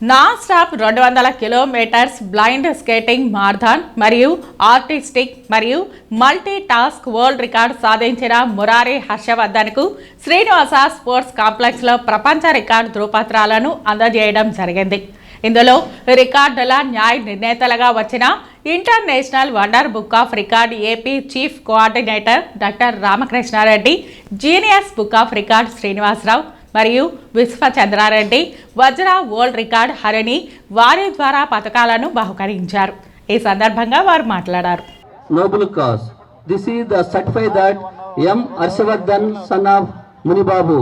Non stop రెండు వందల kilometres blind skating marathon మరియు ఆర్టిస్టిక్ మరియు మల్టీ టాస్క్ వరల్డ్ రికార్డ్ సాధించిన మురారి హర్షవర్ధన్కు శ్రీనివాస స్పోర్ట్స్ కాంప్లెక్స్లో ప్రపంచ రికార్డు ధృవపత్రాలను అందజేయడం జరిగింది. ఇందులో రికార్డుల న్యాయ నిర్ణేతలుగా వచ్చిన international wonder book of record AP chief coordinator doctor Ramakrishna Reddy genius book of record Srinivasa Rao మరియు విశ్వచంద్రారెడ్డి వజ్ర వరల్డ్ రికార్డ్ హరిణి వారి ద్వారా పథకాలను బహుకరించారు ఈ సందర్భంగా వారు మాట్లాడారు noble cause. This is the certify that M. Arshivardhan, son of Munibabu,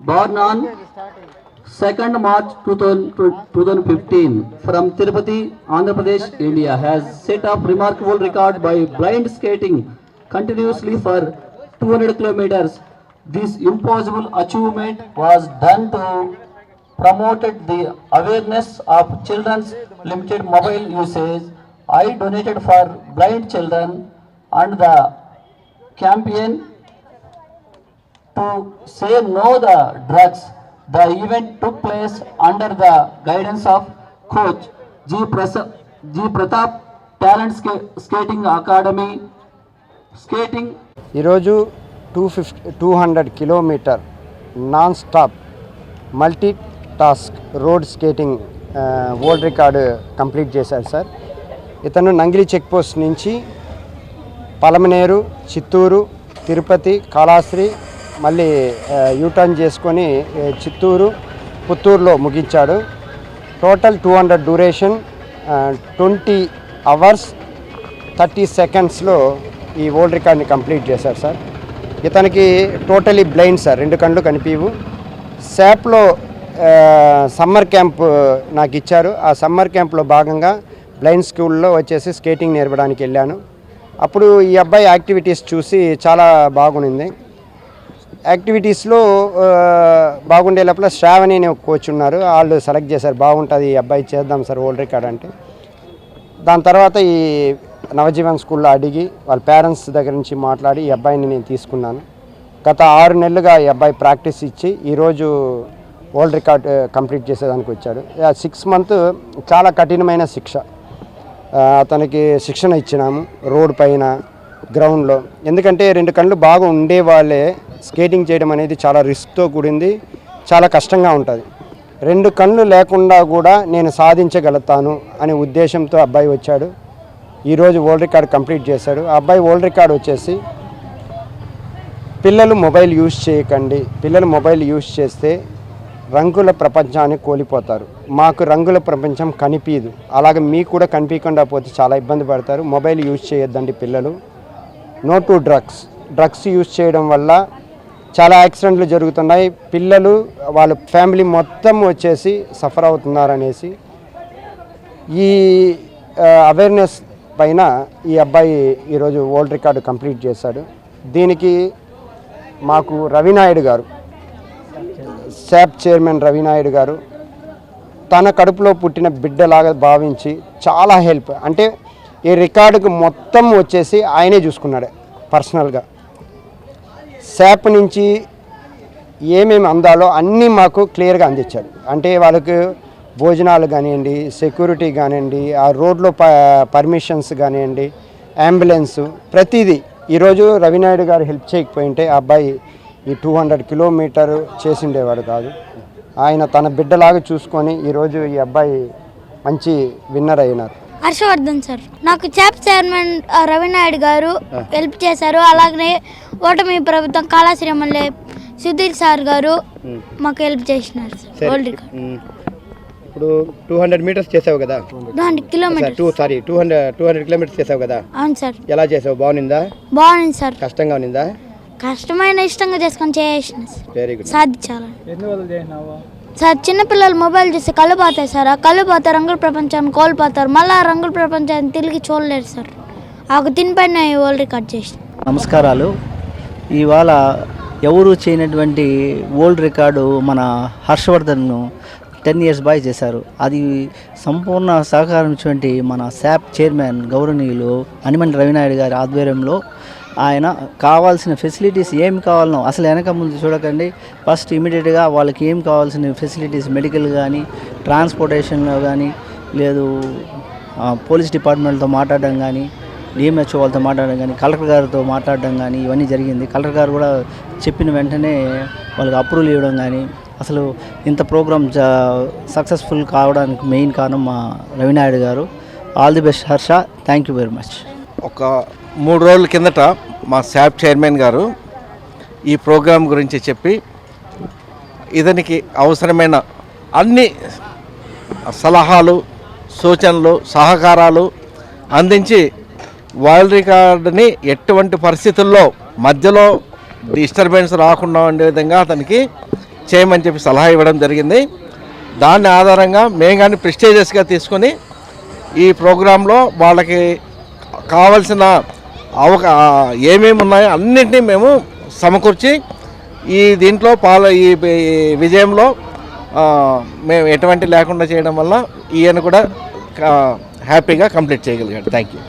born on 2nd March 2000 2015 from Tirupati, Andhra Pradesh, India, has set up remarkable record by blind skating continuously for 200 kilometers. This impossible achievement was done to promoted the awareness of children's limited mobile usage. I donated for blind children and the campaign to say no the drugs. The event took place under the guidance of coach G. Prasa- G. Pratap Talent Ska- Skating Academy. Skating ఈరోజు two fifty two hundred kilometer non stop multi task road skating world record complete చేశారు sir. ఇతను Nangili check post నుంచి పలమనేరు చిత్తూరు తిరుపతి కాళాశ్రీ మళ్ళీ U turn చేసుకొని చిత్తూరు పుత్తూరులో ముగించాడు. Total two hundred duration twenty hours thirty సెకండ్స్లో ఈ వరల్డ్ రికార్డ్ని కంప్లీట్ చేశారు సార్. ఇతనికి టోటలీ బ్లైండ్ సార్ రెండు కళ్ళు కనిపించవు శాప్లో సమ్మర్ క్యాంప్ నాకు ఇచ్చారు. ఆ సమ్మర్ క్యాంప్లో భాగంగా బ్లైండ్ స్కూల్లో వచ్చేసి స్కేటింగ్ నేర్పడానికి వెళ్ళాను. అప్పుడు ఈ అబ్బాయి యాక్టివిటీస్ చూసి చాలా బాగుంది యాక్టివిటీస్లో బాగుండే లోపల శ్రావణి అనే కోచ్ ఉన్నారు. వాళ్ళు సెలెక్ట్ చేశారు. బాగుంటుంది ఈ అబ్బాయి చేద్దాం సార్ ఓల్డ్ రికార్డ్ అంటే. దాని తర్వాత ఈ నవజీవన్ స్కూల్లో అడిగి వాళ్ళ పేరెంట్స్ దగ్గర నుంచి మాట్లాడి ఈ అబ్బాయిని నేను తీసుకున్నాను. గత ఆరు నెలలుగా ఈ అబ్బాయి ప్రాక్టీస్ ఇచ్చి ఈరోజు వరల్డ్ రికార్డ్ కంప్లీట్ చేసేదానికి వచ్చాడు. సిక్స్ మంత్ చాలా కఠినమైన శిక్ష. అతనికి శిక్షణ ఇచ్చినాము రోడ్ పైన గ్రౌండ్లో. ఎందుకంటే రెండు కళ్ళు బాగా ఉండే వాళ్ళే స్కేటింగ్ చేయడం అనేది చాలా రిస్క్తో కూడింది చాలా కష్టంగా ఉంటుంది. రెండు కళ్ళు లేకుండా కూడా నేను సాధించగలుగుతాను అనే ఉద్దేశంతో అబ్బాయి వచ్చాడు. ఈరోజు వరల్డ్ రికార్డ్ కంప్లీట్ చేశాడు. ఆ అబ్బాయి వరల్డ్ రికార్డ్ వచ్చేసి పిల్లలు మొబైల్ యూజ్ చేయకండి. పిల్లలు మొబైల్ యూజ్ చేస్తే రంగుల ప్రపంచాన్ని కోల్పోతారు. మాకు రంగుల ప్రపంచం కనిపించదు అలాగే మీకు కూడా కనిపించకుండా పోతే చాలా ఇబ్బంది పడతారు. మొబైల్ యూజ్ చేయొద్దండి పిల్లలు. No to drugs. Drugs use చేయడం వల్ల చాలా యాక్సిడెంట్లు జరుగుతున్నాయి. పిల్లలు వాళ్ళ ఫ్యామిలీ మొత్తం వచ్చేసి సఫర్ అవుతున్నారనేసి ఈ అవేర్నెస్ పైన ఈ అబ్బాయి ఈరోజు వరల్డ్ రికార్డు కంప్లీట్ చేశాడు. దీనికి మాకు రవినాయుడు గారు శాప్ చైర్మన్ రవినాయుడు గారు తన కడుపులో పుట్టిన బిడ్డలాగా భావించి చాలా హెల్ప్. అంటే ఈ రికార్డుకు మొత్తం వచ్చేసి ఆయనే చూసుకున్నాడు పర్సనల్గా. శాప్ నుంచి ఏమేమి అందాలో అన్నీ మాకు క్లియర్గా అందించాడు. అంటే వాళ్ళకు భోజనాలు కానివ్వండి సెక్యూరిటీ కానివ్వండి ఆ రోడ్లో ప పర్మిషన్స్ కానివ్వండి అంబులెన్స్ ప్రతిదీ ఈరోజు రవినాయుడు గారు హెల్ప్ చేయకపోయింటే ఆ అబ్బాయి ఈ టూ హండ్రెడ్ కిలోమీటర్ చేసిండేవాడు కాదు. ఆయన తన బిడ్డలాగా చూసుకొని ఈరోజు ఈ అబ్బాయి మంచి విన్నర్ అయినారు. హర్షవర్ధన్ సార్ నాకు చాప్ చైర్మన్ రవినాయుడు గారు హెల్ప్ చేశారు. అలాగనే ఓటమి ప్రభుత్వం కాళాశ్రీ ఎమ్మెల్యే సుధీర్ సార్ గారు మాకు హెల్ప్ చేసినారు సార్. ఇప్పుడు టూ హండ్రెడ్ మీటర్స్ చేసావు కదా? దాని kilometer two sorry two hundred two hundred kilometers చేసావు కదా? అవును సార్. ఎలా చేసావు? బాగునిందా బాగుంది సార్. కష్టంగా ఉన్నిందా? కష్టమైన ఇష్టంగా చేసుకొని చేసిన సార్. వెరీ గుడ్ సాధించాలని సార్ చిన్నపిల్లలు మొబైల్ చూసి కళ్ళు పోతాయి సార్. ఆ కళ్ళు పోతే రంగుల ప్రపంచాన్ని కోల్పోతారు. మళ్ళీ ఆ రంగుల ప్రపంచాన్ని తిరిగి చూడలేరు సార్. ఆ ఒక తినిపైన వరల్డ్ రికార్డ్ చేసిన. నమస్కారాలు. ఇవాళ ఎవరు చేయనటువంటి వరల్డ్ రికార్డు మన హర్షవర్ధన్ను టెన్ ఇయర్స్ బాయ్ చేశారు. అది సంపూర్ణ సహకారం ఇచ్చినటువంటి మన శాప్ చైర్మన్ గౌరవనీయులు అనిమండి రవినాయుడు గారి ఆధ్వర్యంలో ఆయన కావాల్సిన ఫెసిలిటీస్ ఏం కావాలనో అసలు వెనక ముందు చూడకండి. ఫస్ట్ ఇమీడియట్గా వాళ్ళకి ఏం కావాల్సిన ఫెసిలిటీస్ మెడికల్ కానీ ట్రాన్స్పోర్టేషన్లో కానీ లేదు పోలీస్ డిపార్ట్మెంట్తో మాట్లాడడం కానీ డిఎంహెచ్ఓ వాళ్ళతో మాట్లాడడం కానీ కలెక్టర్ గారితో మాట్లాడడం కానీ ఇవన్నీ జరిగింది. కలెక్టర్ గారు కూడా చెప్పిన వెంటనే వాళ్ళకి అప్రూవల్ ఇవ్వడం కానీ అసలు ఇంత ప్రోగ్రామ్ సక్సెస్ఫుల్ కావడానికి మెయిన్ కారణం మా రవినాయుడు గారు. All the best Harsha. Thank you very much ఒక మూడు రోజుల కిందట మా శాప్ చైర్మన్ గారు ఈ ప్రోగ్రాం గురించి చెప్పి ఇతనికి అవసరమైన అన్ని సలహాలు సూచనలు సహకారాలు అందించి వరల్డ్ రికార్డుని ఎటువంటి పరిస్థితుల్లో మధ్యలో డిస్టర్బెన్స్ రాకుండా ఉండే విధంగా అతనికి చేయమని చెప్పి సలహా ఇవ్వడం జరిగింది. దాని ఆధారంగా మేము కానీ ప్రెస్టేజియస్గా తీసుకొని ఈ ప్రోగ్రాంలో వాళ్ళకి కావలసిన అవక ఏమేమి ఉన్నాయో అన్నింటినీ మేము సమకూర్చి ఈ దీంట్లో పాల ఈ విజయంలో మేము ఎటువంటి లేకుండా చేయడం వల్ల ఈయన కూడా హ్యాపీగా కంప్లీట్ చేయగలిగాడు. Thank you